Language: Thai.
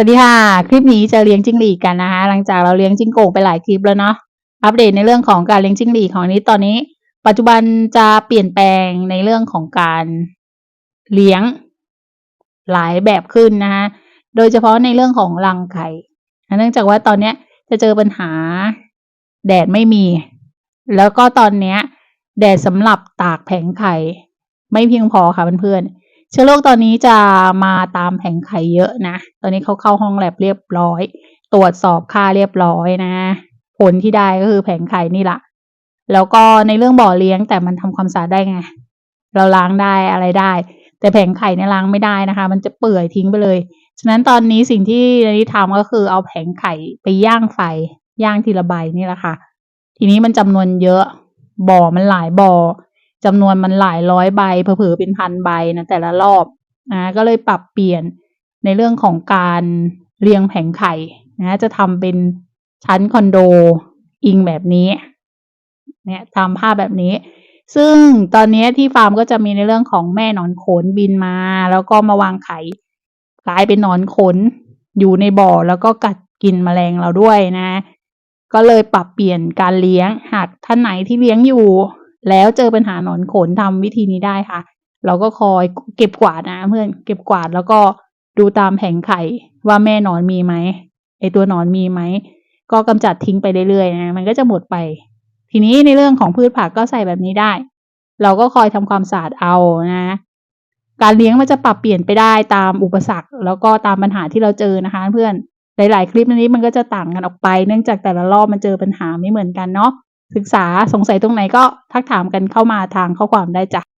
สวัสดีค่ะ คลิปนี้จะเลี้ยงจิ้งหรีดกันนะคะหลังจากเราเลี้ยงจิ้งโก่งไปหลายคลิปแล้วเนาะอัปเดตในเรื่องของการเลี้ยงจิ้งหรีดของนี้ตอนนี้ ปัจจุบันจะเปลี่ยนแปลงในเรื่องของการเลี้ยงหลายแบบขึ้นนะคะโดยเฉพาะในเรื่องของรังไข่เนื่องจากว่าตอนเนี้ยจะเจอปัญหาแดดไม่มี แล้วก็ตอนเนี้ย แดดสำหรับตากแผงไข่ ไม่เพียงพอค่ะเพื่อนๆ เชื้อโรคตอนนี้จะมาตามแผงไข่เยอะนะ ตอนนี้เขาเข้าห้องแลบเรียบร้อย ตรวจสอบค่าเรียบร้อยนะ ผลที่ได้ก็คือแผงไข่นี่แหละแล้วก็ในเรื่องบ่อเลี้ยงแต่มันทำความสะอาดได้ไง เราล้างได้อะไรได้ แต่แผงไข่เนี่ยล้างไม่ได้นะคะ มันจะเปื่อยทิ้งไปเลย ฉะนั้นตอนนี้สิ่งที่นานิทำก็คือเอาแผงไข่ไปย่างไฟย่างทีละใบนี่แหละค่ะ ทีนี้มันจำนวนเยอะบ่อมันหลายบ่อ จำนวนมันหลายร้อยใบเผลอๆเป็นพันใบนะแต่ละรอบนะก็เลยปรับเปลี่ยนในเรื่องของการเรียงแผงไข่นะจะทำเป็นชั้นคอนโดอิงแบบนี้เนี่ยทำภาพแบบนี้ ซึ่งตอนนี้ที่ฟาร์มก็จะมีในเรื่องของแม่หนอนขนบินมา แล้วก็มาวางไข่กลายเป็นหนอนขนอยู่ในบ่อแล้วก็กัดกินแมลงเราด้วยนะ ก็เลยปรับเปลี่ยนการเลี้ยงหากท่านไหนที่เลี้ยงอยู่ แล้วเจอปัญหาหนอนขนทำวิธีนี้ได้ค่ะ เราก็คอยเก็บกวาดนะเพื่อนเก็บกวาดแล้วก็ดูตามแผงไข่ว่าแม่หนอนมีไหมไอตัวหนอนมีไหมก็กำจัดทิ้งไปเรื่อยๆนะมันก็จะหมดไป ทีนี้ในเรื่องของพืชผักก็ใส่แบบนี้ได้ เราก็คอยทำความสะอาดเอานะการเลี้ยงมันจะปรับเปลี่ยนไปได้ตามอุปสรรค แล้วก็ตามปัญหาที่เราเจอนะคะ เพื่อนหลาย ๆ คลิปนี้มันก็จะต่างกันออกไป เนื่องจากแต่ละรอบมันเจอปัญหาไม่เหมือนกันเนาะ ศึกษาสงสัยตรงไหนก็ทักถามกันเข้ามาทางข้อความได้จ้ะ